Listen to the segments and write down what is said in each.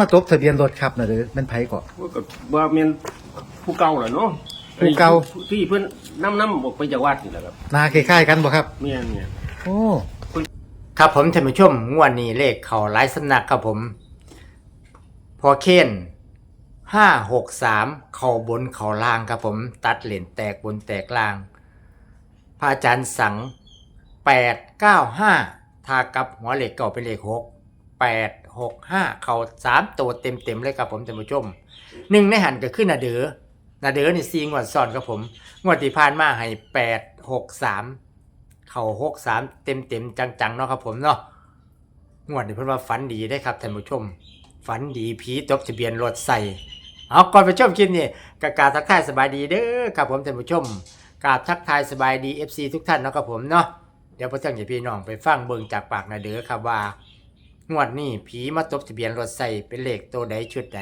มาตบทะเบียนรถครับนะเด้อเป็นไผก่อน ว่าก็ว่าแม่นผู้เก่าแหละเนาะผู้เก่า ที่เพิ่นนํนํบอกไปจากวัดนี่แหละครับหนาคล้ายๆกันบ่ครับแม่นเนี่ย โอ้ ครับผมท่านผู้ชมงวดนี้เลขเขาหลายสำนักครับผม พอเคนห้าหกสามเข่าบนเข่าล่างครับผม ตัดเหรียญแตกบนแตกล่าง พระอาจารย์สังแปดเก้าห้าทากับหัวเหล็กเก่าเป็นเลขหก แปดหกห้าเข่าสามตัวเต็มเต็มๆเลยครับผมท่านผู้ชมหนึ่งในหันก็ขึ้นนาเดือนาเดือนี่ซีงวดซ้อนครับผมงวดที่ผ่านมาให้แปดหกสามเข่าหกสามเต็มเต็มๆจังๆเนาะครับผมเนาะงวดนี้เพิ่นว่าฝันดีได้ครับท่านผู้ชม ฝันดีผีตบทะเบียนรถใส่เอาก่อนไปชมคลิปนี่กกาบทักทายสบายดีเด้อครับผมท่านผู้ชมกาบทักทายสบายดี FC ทุกท่านเนาะครับผมเนาะเดี๋ยวพระเจ้าอย่าพี่น้องไปฟังเบิ่งจากปากนาเด้อครับว่า งวดนี้ผีมาตบทะเบียนรถใส่เป็นเลขตัวใดชุดใด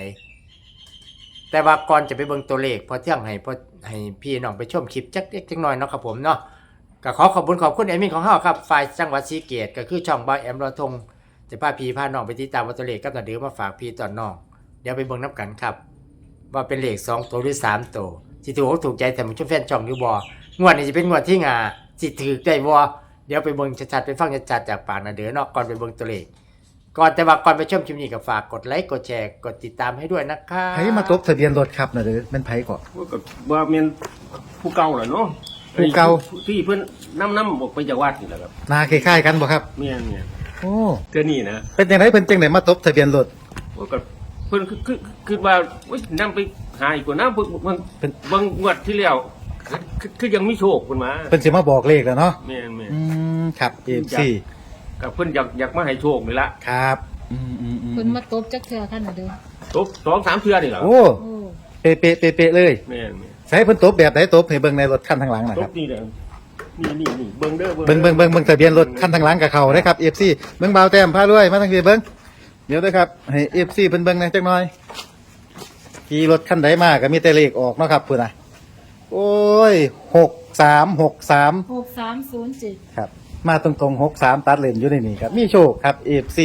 แต่ว่าก่อนจะไปเบิ่งตัวเลขพอเที่ยงให้พอให้พี่น้องไปชมคลิปจักเล็กจักน้อยเนาะครับผมเนาะก็ขอขอบคุณขอบคุณแอดมินของเฮาครับฝ่ายจังหวัดศรีเกตก็คือช่องบอยแอมรอทงจะพาพี่พาน้องไปติดตามวัตถุเลขกับนาเดือมาฝากพี่ตอนน้องเดี๋ยวไปเบิ่งน้ำกันครับ ว่าเป็นเลขสองตัวหรือสามตัวสิถูกถูกใจแต่ผมชมแฟนช่องอยู่บ่งวดนี้จะเป็นงวดที่งาสิถือได้บ่เดี๋ยวไปเบิ่งชัดๆไปฟังชัดๆจากปากนาเดือเนาะก่อนไปเบิ่งตัวเลข ก่อนแต่ว่าก่อนไปชมคลิปนี้ก็ฝากกดไลค์กดแชร์กดติดตามให้ด้วยนะครับไผมาตบทะเบียนรถครับนะเด้อเป็นไผก่อน ว่าก็ว่าแม่นผู้เก่าแหละเนาะผู้เก่า ที่เพิ่นนํนํบอกไปจากวัดนี่แหละครับหนาคล้ายๆกันบ่ครับแม่นเนี่ยโอ้เทื่อนี้นะเป็นจังไดเพิ่นจังไดมาตบทะเบียนรถ ว่าก็เพิ่นคือคือคือว่าโอ๊ยนํไปหาอีกกว่าน้ำเพิ่นมันเป็น บางงวดที่แล้วคือคือคือยังมีโชคเพิ่นมาเพิ่นสิมาบอกเลขแล้วเนาะแม่นแม่นอืมครับ FC กั บเพิ่นอยากอยากมาให้โชคนี่ละครับอืมอืมอืมเพิ่นมาตบจักเทื่อท่านน่ะเด้อตบสองสามเทื่อนี่แหละโอ้โอ้เป๊ะเป๊ะเป๊ะเป๊ะเลยแม่นแม่นใช้เพิ่นตบแบบไหนตบให้เบิ่งในรถคันทางหลังนะตครับบนี่แหละนี่นี่นี่เบิ่งเด้อเบิ่งเบิ่งเบิ่งเบิ่งทะเบียนรถคันทางหลังกับเขาได้ครับ FC เบิ่งเบาแต้มพาด้วยมาทางนี้เบิ่งเดี๋ยวนะครับให้ FC เพิ่นเบิ่งหนะจักหน่อยขี่รถคันใดมาก็มีแต่เลขออกเนาะครับพุ่นน่ะโอ้ย6363หกสามศูนย์เจ็ดครับ มาตรงๆ63ตัดเลนอยู่ในนี้ครับ มีโชคครับ FC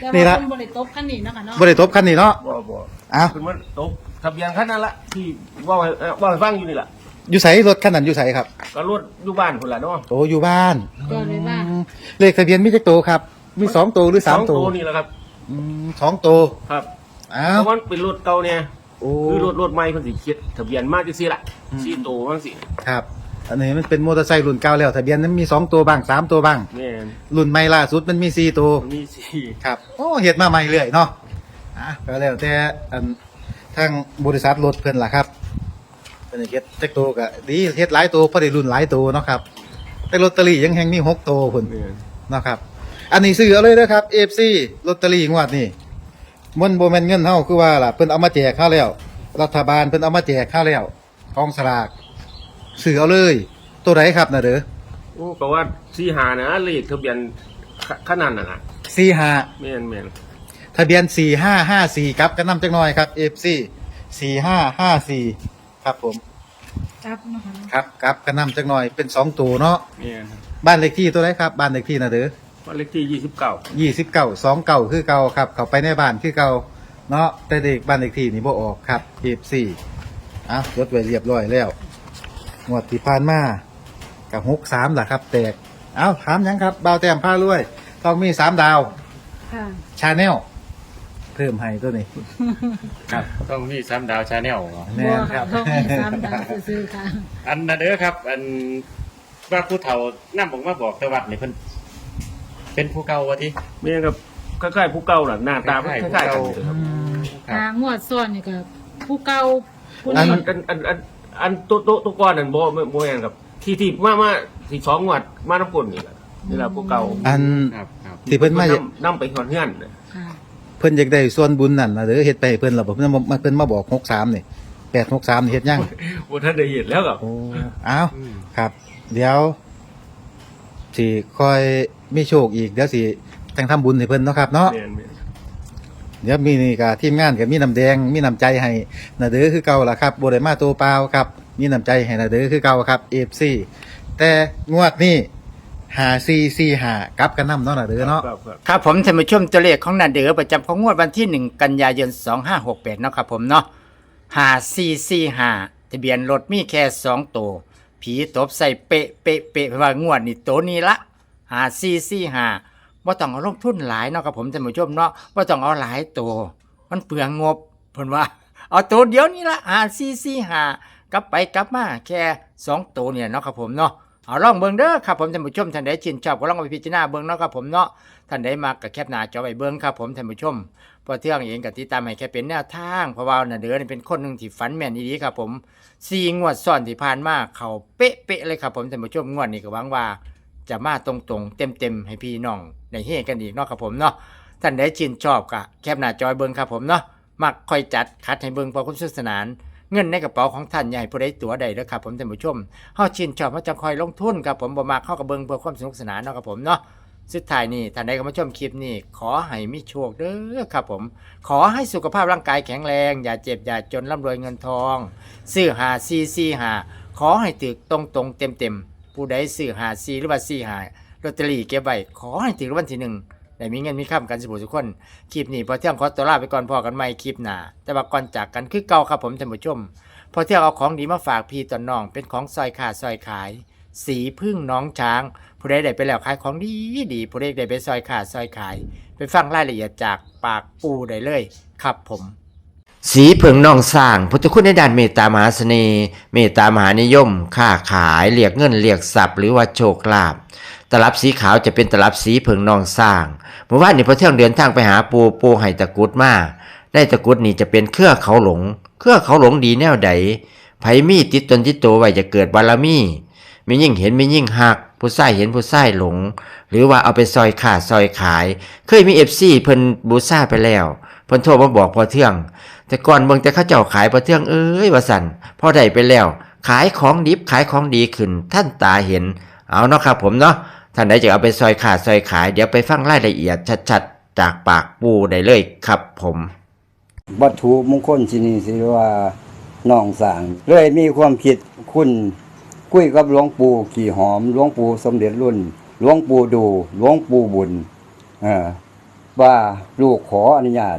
แต่นี่ว่าละเพิ่นบ่ได้ตบคันนี้เนาะค่ะเนาะบ่ได้ตบคันนี้เนาะบ่บ่อ้าวคือมันตบทะเบียนคันนั้นละที่เว่าให้เอ่อเว่าให้ฟังอยู่นี่ล่ะอยู่ไสรถคันนั้นอยู่ไสครับก็รถอยู่บ้านพุ่นล่ะเนาะโตอยู่บ้านก็เลยว่าอืมเลขทะเบียนมีจักโตวครับ มีสองตัวหรือสามสองตัวนี่แหละครับอืมสองตัวครับอ้าเพวราะมันเป็นรถเก่าเนี่ยโอ้ คือรถรถใหม่เพิ่นสิเขียนทะเบียนมาจังซี่ล่ะสี่ตัวจังซี่ครับ อันนี้มันเป็นมอเตอร์ไซค์รุ่นเก่าแล้วทะเบียนนั้นมีสองตัวบ้างสามตัวบ้าง แม่นรุ่นใหม่ล่าสุดมันมีสี่ตัวมันมีสี่ครับโอ้เฮ็ดมาใหม่เรื่อยเนาะอะก็แล้วแต่อันทางบริษัทรถเพิ่นล่ะครับเป็นเฮ็ดจักตัวก็ดีเฮ็ดหลายตัวพอได้รุ่นหลายตัวเนาะครับ แต่ลอตเตอรี่ยังแฮงมีหกตัวพุ่นแม่นเนาะครับ อันนี้ซื้อเอาเลยนะครับ FC ลอตเตอรี่งวดนี้มันบ่แม่นเงินเฮาคือว่าล่ะเพิ่นเอามาแจกข้าแล้ว รัฐบาลเพิ่นเอามาแจกข้าแล้วกองสลาก ซื้อเอาเลย ตัวไหนครับน่ะเด้อโอ้ก็ว่าสี่หานะเลขทะเบียนขขนาดนั้นน่ะ45แม่นแม่นทะเบียน4554ครับกันนำจักหน่อยครับ FC 4554ครับผมกลับเนาะค่ะครับครับกันนำจักหน่อยเป็นสองตัวเนาะแม่นบ้านเลขที่ตัวไหนครับบ้านเลขที่น่ะเด้อ บ้านเลขที่ยี่สิบเก้ายี่สิบเก้าสองเก้าคือเก่าครับ เข้าไปในบ้านคือเก่าเนาะแต่เด็กบ้านเลขที่นี่บ่ออกครับเอฟสี่อะรถไว้เรียบร้อยแล้ว งวดที่ผ่านมากับหกสามล่ะครับ แตก เอ้าถามหยังครับบ่าวแต้มผ้ารวยต้องมีสามดาวค่ะ ชาแนลเพิ่มให้ตัวนี้ ครับต้องมีซ้ำดาวชาแนลแน่นครับบ่ค่ะต้องมีสามดาวซื่อๆค่ะ อันนั้นเด้อครับ อันว่าผู้เฒ่าน้ำผมมาบอกแต่วัดนี่เพิ่นเป็นผู้เก่าวะที่แม่นกับคล้ายๆผู้เก่าน่ะหน้าตาคคล้าล้ายยๆๆกันผู้เลยเก่าครับครับหางวดซ้อนนี่ก็ผู้เก่าผู้อัน นี้ อันอันอัน อันตัวตัวตัวก้อนนั่นบ่บ่บ่แม่นครับ ที่ที่มามาที่สองงวดมาน้ำกลนนี่แหละนี่แหละผู้เก่าอัน ครับครับที่เพิ่นมานํไปหอนเฮือนน่ะค่ะ เพิ่นอยากได้ส่วนบุญนั่นนะเด้อเฮ็ดไปให้เพิ่นแล้วบ่เพิ่นมามาเพิ่นมาบอกหกสามนี่แปดหกสามนี่เฮ็ดยังบ่ทันได้เห็นแล้วก็โอ้อ้าวครับ เดี๋ยวสิคอยมีโชคอีกเดี๋ยวสิแต่งทำบุญให้เพิ่นเนาะครับเนาะ แม่นแม่น เดี๋ยวมีนี่ก็ทีมงานก็มีน้ำแดง มีน้ำใจให้นาเด้อคือเก่าล่ะครับบ่ได้มาตัวเปล่าครับ มีน้ำใจให้นาเด้อคือเก่าครับ FC แต่งวดนี้หาซีซีหากลับกันนำเนาะน่ะเด้อเนาะครับครับครับผมท่านผู้ชมตัวเลขของนาเดือประจำของงวดวันที่ 1 กันยายน 2568เนาะครับผมเนาะ5445ทะเบียนรถมีแค่2ตัวผีตบใส่เป๊ะเป๊ะเป๊ะเพราะว่างวดนี่ตัวนี้ละ5445 บ่ต้องเอาลงทุนหลายเนาะครับผมท่านผู้ชมเนาะบ่ต้องเอาหลายตัว มันเปลืองงบเพิ่นว่า เอาตัวเดียวนี่ละ5445กลับไปกลับมาแค่สองตัวเนี่ยเนาะครับผมเนาะเอาลองเบิ่งเด้อครับผมท่านผู้ชมท่านใดชื่นชอบก็ลองไปพิจารณาเบิ่งเนาะครับผมเนาะท่านใดมากกับแคปหน้าจอไว้เบิ้งครับผมท่านผู้ชมพอเที่ยงเองกับติดตามให้แค่เป็นแนวทางเพราะว่าน่ะเดือนเป็นคนหนึ่งที่ฝันแม่นดีครับผมสี่งวดซ้อนที่ผ่านมาเขาเป๊ะเป๊ะๆเลยครับผมท่านผู้ชมงวดนี้ก็หวังว่า จะมาตรงๆ เต็มๆ ให้พี่น้องในเฮกันอีกเนาะครับผมเนาะท่านใดชื่นชอบก็แคปหน้าจอยเบิ้งครับผมเนาะมักค่อยจัดคัดให้เบิ้งพอคุณสนุกสนาน เงินในกระเป๋าของท่านใหญ่ผู้ใดตัวใดเด้อครับผมท่านผู้ชมเฮาชื่นชอบเฮาจะคอยลงทุนครับผมบ่มักเข้ากับเบิ่งเพื่อความสนุกสนานเนาะครับผมเนาะสุดท้ายนี่ท่านใดก็มาชมคลิปนี้ขอให้มีโชคเด้อครับผม ขอให้สุขภาพร่างกายแข็งแรง อย่าเจ็บอย่าจนร่ำรวยเงินทอง ซื้อหาซีซีหาขอให้ถึกตรงตรงๆเต็มเต็มๆ ผู้ใดซื้อหาซีหรือว่าซีหาลอตเตอรี่เก็บไว้ขอให้ถึงรางวันที่หนึ่งได้มีเงินมีค่ำกันสุขทุกคนคลิปนี้พอเที่ยงขอตัวลาไปก่อนพอกันใหม่คลิปหน้าแต่ว่าก่อนจากกันคือเก่าครับผมท่านผู้ชมพอเที่ยงเอาของดีมาฝากพี่ตอนน้อง เป็นของซอยขาดซอยขาย สีพึ่งน้องช้างผู้ใดได้ไปแล้วขายของดีดีผู้ใดได้ไปซอยขาดซอยขาย ไปฟังรายละเอียดจากปากปูได้เลย ครับผม สีเผิงนองสร้างพุทธคุณในด้านเมตตามหาเสน่ห์เมตตามหานิยม ค้าขายเรียกเงินเรียกทรัพย์หรือว่าโชคลาภตลับสีขาวจะเป็นตลับสีเผิงนองสร้างเมื่อวานนี้พอเที่ยงเดินทางไปหาปูปูไห้ตะกุดมาได้ตะกุดนี่จะเป็นเครือเขาหลง เครือเขาหลงดีแนวใดไผมีติดตนติดตัวไว้จะเกิดบารมีมียิ่งเห็นมียิ่งหัก ผู้ใส่เห็นผู้ใส่หลง หรือว่าเอาไปซอยขาดซอยขาย เคยมีเอฟซีเพิ่นบูซ่าไปแล้ว เพิ่นโทรมาบอกพอเทื่องแต่ก่อนเบิ่งแต่เข้าเจ้าขายพอเทื่องเอ้ยว่าสั่นพอได้ไปแล้ว ขายของดิบขายของดีขึ้น ท่านตาเห็น เอาเนาะครับผมเนาะท่านใดจะเอาไปซอยขาดซอยขาย เดี๋ยวไปฟังรายละเอียดชัดๆ จากปากปูได้เลยครับผม วัตถุมงคลที่นี่สิว่าน้องสางเลยมีความคิดคุณคุยกับหลวงปู่ขี่หอมหลวงปู่สมเด็จรุ่นหลวงปู่ดูหลวงปู่บุญออว่าลูกขออนุญาต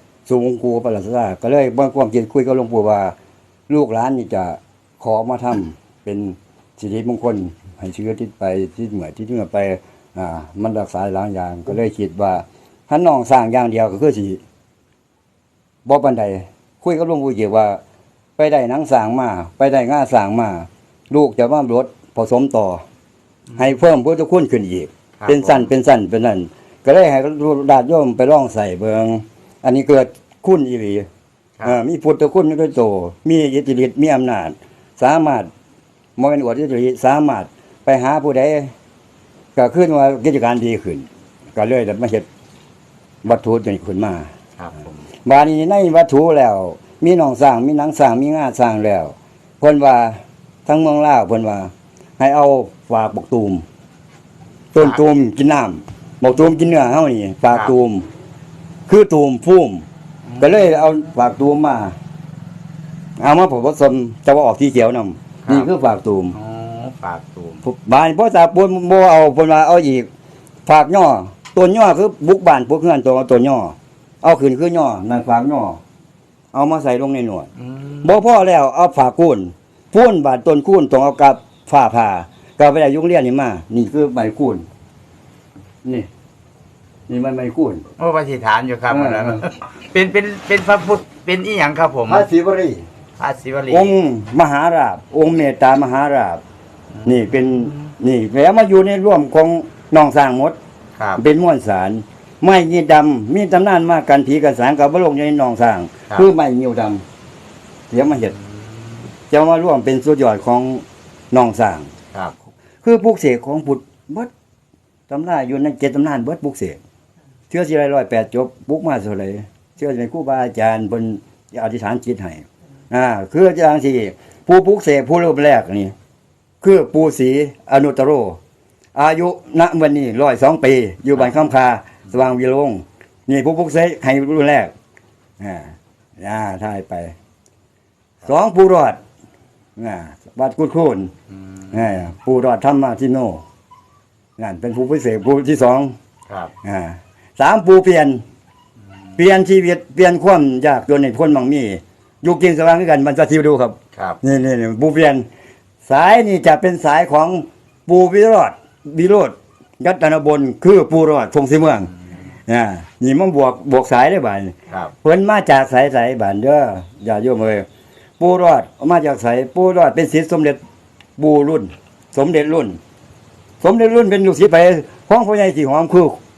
สูงกูประหลาดซาก็เลยบ่ความคิดคุยกับหลวงปู่ว่า ลูกหลานนี่จะขอมาทำเป็นสิริมงคลให้เชื้อที่ไปที่เหมือนที่ที่เหมือนไป อ่า มันรักษาหลายอย่าง ก็เลยคิดว่าถ้าน้องสร้างอย่างเดียวก็คือสิบ่ปานใดคุยกับหลวงปู่เกี่ยวว่า ไปได้หนังสร้างมา ไปได้ง่าสร้างมา ลูกจะมารถผสมต่ออให้เพิ่มพุทธคุณขึ้นอีกครับเป็นสั้นเป็นสั้นเป็นนั่นก็เลยให้ดาดโยมไปลองใส่เบิง อันนี้เกิดคุณอีหลีครับเอ่อมีพุทธคุณด้วยโต มีอิทธิฤทธิ์มีอำนาจ สามารถมเป็นอวดอิทธิฤทธิ์สามารถไปหาผู้ใดก็ขึ้นว่ากิจการดีขึ้น ก็เลยได้มาเฮ็ดวัตถุตัวนี้ขึ้นมา ครับผมบาดนี้ในวัตถุแล้ว มีหนองสร้างมีหนังสร้างมีงาสร้างแล้วเพิ่นว่าทั้งเมืองลาวเพิ่นว่า ให้เอาฝากบกตูมต้นตูมกินน้ำบกตูมกินเนื้อเฮานี่ฝากตูม คือตูมพุ่มก็เลยเอาฝากตูมมา เอามาผสมจะว่าออกที่เขียวนำนี่คือฝากตูมอ๋อปากตูมบ้านพ่อตาปูนบ่เอาเพิ่นว่าเอาอีกฝากย่อตัวย่อคือบุกบ้านพวกเฮือนตัวตัวย่อ เอาขึ้นคือย่อนั่นฝากย่อ เอามาใส่ลงในหนวดอืมบ่พอแล้วเอาฝากคูนพูนบาดต้นคูนต้องเอากับฝ้าผ่าก็ไปได้ยุงเรียนนี่มา นี่คือใบคูนนี่ นี่มันใบคูนโอ้ปฏิฐานอยู่ครับเออ วันนั้นเป็นเป็นเป็นพระพุทธเป็นอีหยังครับผมพระศิวรีพระศิวลีองค์มหาราบ องค์เมตตามหาราบ นี่เป็นนี่แล้วมาอยู่ในร่วมของน้องสร้างหมด ครับ เป็นม้วนสาร ไม้ยีดำมีตำนานมากกันผีกันสางกับบลงในหนองสร้าง ครับ คือไม้ยิวดำเดี๋ยวมาเห็ดจะมาร่วมเป็นสุดยอดของหนองสร้าง ครับ คือพวกเสกของพุทธบัดตำนานอยู่ในเจ็ดตำนานเบิดบุกเสก เชื่อสิไรร้อยแปดจบบุกมาเท่าไหร่เชื่อในครูบาอาจารย์บนอธิษฐานจิตให้อ่าคืออย่างที่ผู้บุกเสกผู้รูปแรกนี่ คือปูศรีอนุตตโร อายุณวันนี้ร้อยสองปี อยู่บ้านข้ามคาสว่างวิโรงนี่ผู้พุกเสกให้รุ่นแรกอ่าอ่าถ่ายไปสองปูรอดอ่าวัดกุดคูนอ่าปูรอดธรรมาทิโนนั่นเป็นผู้พิเศษผู้ที่สองครับอ่า สามปูเปลี่ยน เปลี่ยนชีวิตเปลี่ยนความยากจนในพ้นบางมีอยู่กินสว่างด้วยกันมันจะทิวดูครับครับนี่นี่นี่ปูเปลี่ยน สายนี่จะเป็นสายของปูวิโรธวิโรธยัตนบนคือปูรอดทงสีเมืองอ่านี่มันบวกบวกสายได้บ่ายครับเพิ่นมาจากสายสายบานเด้ออย่าโยมเอ้ยปูรอดมาจากสายปูรอดเป็นศิษย์สมเด็จปูรุ่น สมเด็จรุ่น สมเด็จรุ่นเป็นลูกศิษย์ไปของพ่อใหญ่สีหอมคือ